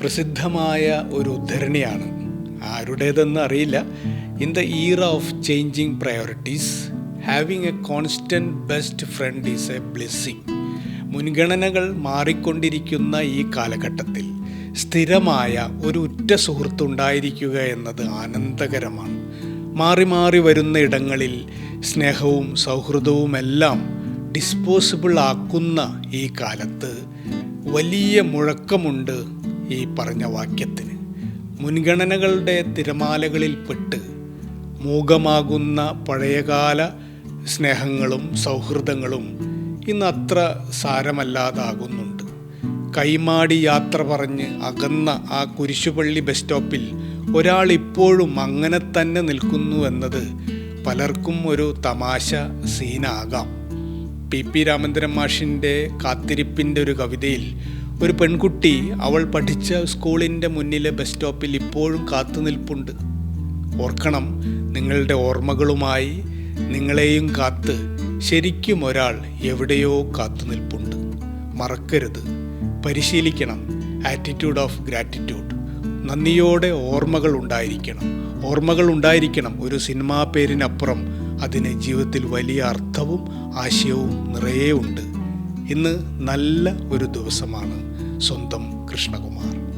പ്രസിദ്ധമായ ഒരു ഉദ്ധരണിയാണ്. ആരുടേതെന്ന് അറിയില്ല. In the year of changing priorities having a constant best friend is a blessing മുൻഗണനകൾ മാറിക്കൊണ്ടിരിക്കുന്ന ഈ കാലഘട്ടത്തിൽ സ്ഥിരമായ ഒരു ഉറ്റ സുഹൃത്തുണ്ടായിരിക്കുക എന്നത് ആനന്ദകരമാണ്. മാറി മാറി വരുന്ന ഇടങ്ങളിൽ സ്നേഹവും സൗഹൃദവുമെല്ലാം ഡിസ്പോസിബിൾ ആക്കുന്ന ഈ കാലത്ത് വലിയ മുഴക്കമുണ്ട് ഈ പറഞ്ഞ വാക്യത്തിന്. മുൻഗണനകളുടെ തിരമാലകളിൽപ്പെട്ട് മൂകമാകുന്ന പഴയകാല സ്നേഹങ്ങളും സൗഹൃദങ്ങളും ഇന്ന് അത്ര സാരമല്ലാതാകുന്നുണ്ട്. കൈമാടി യാത്ര പറഞ്ഞ് അകന്ന ആ കുരിശുപള്ളി ബസ് സ്റ്റോപ്പിൽ ഒരാൾ ഇപ്പോഴും അങ്ങനെ തന്നെ നിൽക്കുന്നു എന്നത് പലർക്കും ഒരു തമാശ സീനാകാം. പി. പി. രാമചന്ദ്രൻ മാഷിന്റെ കാത്തിരിപ്പിന്റെ ഒരു കവിതയിൽ ഒരു പെൺകുട്ടി അവൾ പഠിച്ച സ്കൂളിന്റെ മുന്നിലെ ബസ് സ്റ്റോപ്പിൽ ഇപ്പോഴും കാത്തുനിൽപ്പുണ്ട് ഓർക്കണം നിങ്ങളുടെ ഓർമ്മകളുമായി നിങ്ങളെയും കാത്ത് ശരിക്കും ഒരാൾ എവിടെയോ കാത്തുനിൽപ്പുണ്ട് മറക്കരുത്. പരിശീലിക്കണം. ആറ്റിറ്റ്യൂഡ് ഓഫ് ഗ്രാറ്റിറ്റ്യൂഡ് നന്ദിയോടെ ഓർമ്മകൾ ഉണ്ടായിരിക്കണം. ഓർമ്മകൾ ഉണ്ടായിരിക്കണം. ഒരു സിനിമാ പേരിനപ്പുറം അതിന് ജീവിതത്തിൽ വലിയ അർത്ഥവും ആശയവും നിറയെ ഉണ്ട്. ഇന്ന് നല്ല ഒരു ദിവസമാണ് സ്വന്തം കൃഷ്ണകുമാർ.